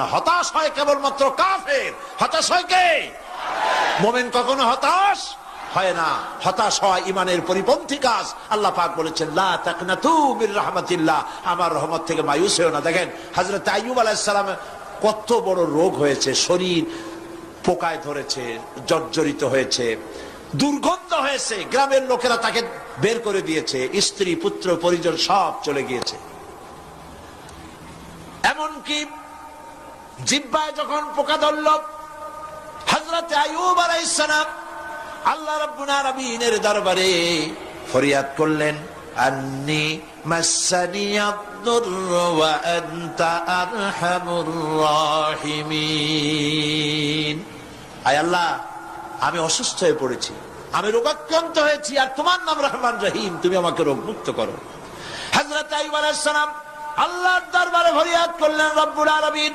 হতাশ হয় কেবলমাত্র কাফের। হতাশ হয় কে? মোমেন কখনো হতাশ হয় না। হতাশ হয় ইমানের পরিপন্থী কাজ। আল্লাহ পাক বলেছেন রাহমাতিল্লাহ। আমার রহমত থেকে মায়ুস হয়েও না। দেখেন, হযরত আইয়ুব আলাইহিস সালাম কত বড় রোগ হয়েছে। শরীর পোকায় ধরেছে, জর্জরিত হয়েছে, দুর্গন্ধ হয়েছে। গ্রামের লোকেরা তাকে বের করে দিয়েছে। স্ত্রী, পুত্র, পরিজন সব চলে গিয়েছে। এমনকি জিব্বায় যখন পোকা ধরল হজরত আয়ুব আলাইসালাম আল্লাহ রাব্বুল আলামিনের দরবারে ফরিয়াদ করলেন, আন্নি আল্লাহ, আমি অসুস্থ হয়ে পড়েছি, আমি রোগাক্রান্ত হয়েছি, আর তোমার নাম রহমান রহিম, তুমি আমাকে রোগ মুক্ত করো আইয়ুব আলাইহিস আল্লাহর দরবারে ফরিয়াদ করলেন, রব্বুল আলামিন